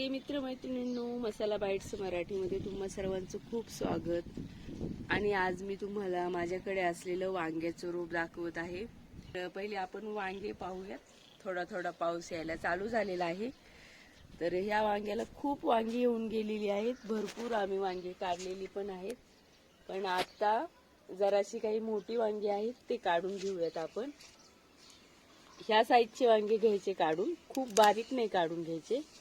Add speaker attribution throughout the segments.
Speaker 1: नमस्ते मित्रमैत्रिणींनो मसाला bites मराठीमध्ये तुम्हा सर्वांचं खूप स्वागत. आणि आज मी तुम्हाला माझ्याकडे असलेलं वांग्याचं रूप दाखवत आहे. तर पहिले आपण वांगे पाहूयात. थोडा थोडा पाऊस यायला चालू झालेला आहे. तर ह्या वांग्याला खूप वांगी येऊन गेलेली आहेत. भरपूर आम्ही वांगे काढलेली पण आहेत. पण आता जराशी काही मोठी वांगी आहेत ते काढून घेऊयात आपण. ह्या साईजचे वांगे घ्यायचे काढून. खूप बारीक नाही काढून घ्यायचे.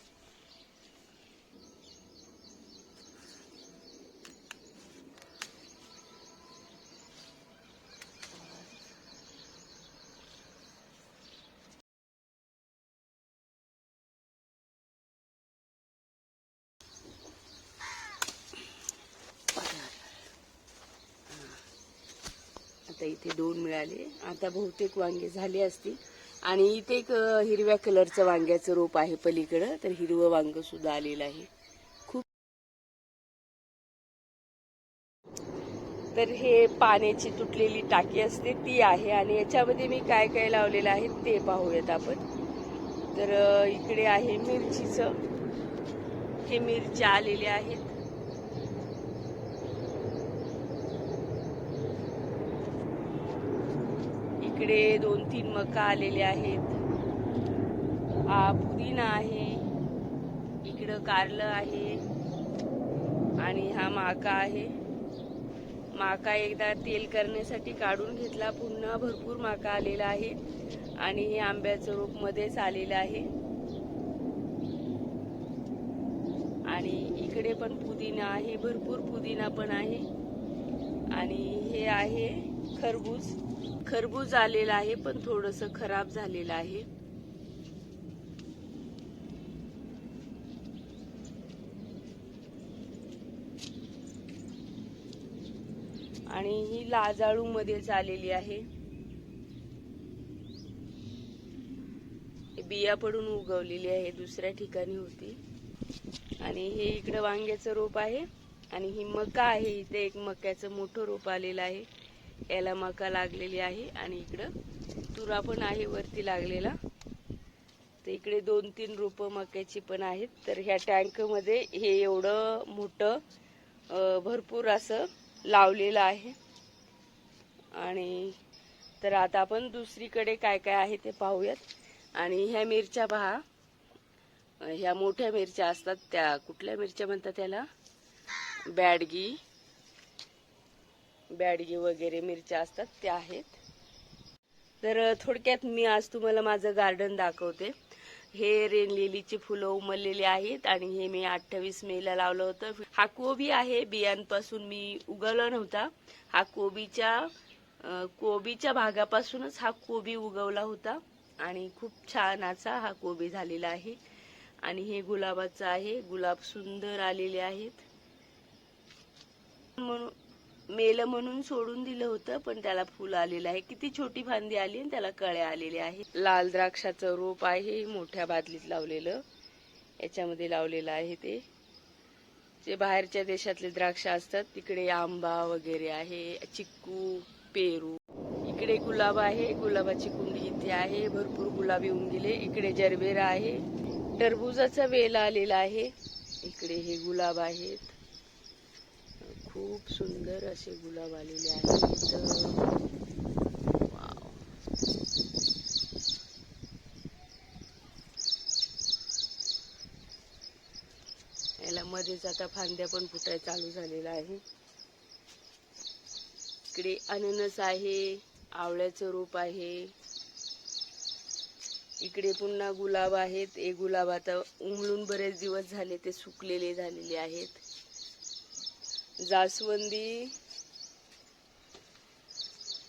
Speaker 1: इथे दोन मिळाले. आता बहुतेक वांगे झाले असतील. आणि इथे एक हिरव्या कलरचं वांग्याचं रोप आहे पलीकडं. तर हिरवं वांग सुद्धा आलेलं आहे. खूप तर हे पाण्याची तुटलेली टाकी असते ती आहे. आणि याच्यामध्ये मी काय काय लावलेलं आहे ते पाहूयात आपण. तर इकडे आहे मिरचीचं. हे मिरच्या आलेल्या आहेत. इकडे दोन तीन मका आलेले आहेत. हा पुदिना आहे. इकडं कारलं आहे. आणि हा माका आहे. माका एकदा तेल करण्यासाठी काढून घेतला. पुन्हा भरपूर माका आलेला आहे. आणि हे आंब्याचं रूप मध्येच आलेलं आहे. आणि इकडे पण पुदिना आहे. भरपूर पुदिना पण आहे. आणि हे आहे खरबूज. खरबूज आलेलं आहे पण थोडस खराब झालेलं आहे. आणि ही लाजाळू मध्येच आलेली आहे बिया पडून उगवलेली आहे दुसऱ्या ठिकाणी होती. आणि हे इकडं वांग्याचं रोप आहे. आणि ही मका आहे इथे एक मक्याचं मोठं रोप आलेलं आहे. याला मका लागलेली आहे आणि इकडं तुरा पण आहे वरती लागलेला. तर इकडे दोन तीन रोपं मक्याची पण आहेत. तर ह्या टँकमध्ये हे एवढं मोठं भरपूर असं लावलेलं आहे. आणि तर आता आपण दुसरीकडे काय काय आहे ते पाहूयात. आणि ह्या मिरच्या पहा. ह्या मोठ्या मिरच्या असतात त्या. कुठल्या मिरच्या म्हणतात त्याला? बॅडगी. बॅडगी वगैरे मिरच्या असतात त्या आहेत. तर थोडक्यात मी आज तुम्हाला माझं गार्डन दाखवते. हे रेन लिलीची फुलं उमललेली आहेत आणि हे मी अठ्ठावीस मेला लावलं होतं. हा कोबी आहे बियांपासून मी उगवला नव्हता. हा कोबीच्या कोबीच्या भागापासूनच हा कोबी उगवला होता आणि खूप छान असा हा कोबी झालेला आहे. आणि हे गुलाबाचं आहे गुलाब सुंदर आलेले आहेत. म्हणून मेलं म्हणून सोडून दिलं होतं पण त्याला फुल आलेलं आहे. किती छोटी फांदी आली आणि त्याला कळ्या आलेल्या आहे लाल द्राक्षाचं रोप आहे मोठ्या बादलीत लावलेलं. याच्यामध्ये लावलेलं आहे ते. जे बाहेरच्या देशातले द्राक्ष असतात तिकडे आंबा वगैरे आहे चिक्कू पेरू. इकडे गुलाब आहे गुलाबाची कुंडी इथे आहे भरपूर गुलाब येऊन गेले. इकडे जरबेरा आहे. टरबुजाचा वेल आलेला आहे. इकडे हे गुलाब आहेत. खूप सुंदर असे गुलाब आलेले आहेत. वाव. याला मध्येच आता फांद्या पण फुटाय चालू झालेला आहे. इकडे अननस आहे आवळ्याचं रोप आहे. इकडे पुन्हा गुलाब आहेत. हे गुलाब आता उमलून बरेच दिवस झाले ते सुकलेले झालेले आहेत. जास्वंदी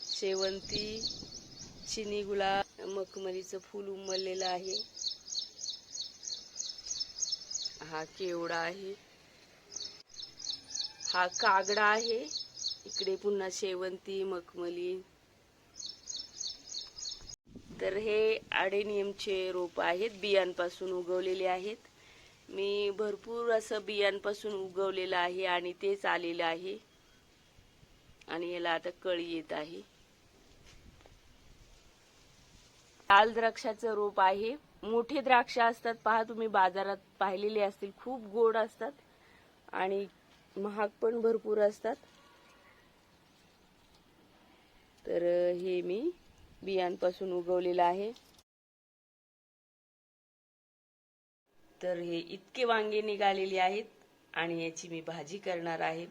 Speaker 1: शेवंती चिनी गुलाब मखमलीचं फूल उमललेलं आहे. हा केवडा आहे. हा कागडा आहे. इकडे पुन्हा शेवंती मखमली. तर हे आडेनियमचे रोप आहेत बियांपासून उगवलेले आहेत. मी भरपूर असं बियांपासून उगवलेलं आहे आणि तेच आलेलं आहे. आणि याला आता कळी येत आहे. लाल द्राक्षाचं रोप आहे. मोठे द्राक्ष असतात. पहा तुम्ही बाजारात पाहिलेले असतील. खूप गोड असतात. आणि महाग पण भरपूर असतात. तर हे मी बियांपासून उगवलेलं आहे. तर हे इतके वांगे निघालेली आहेत आणि याची मी भाजी करणार आहे.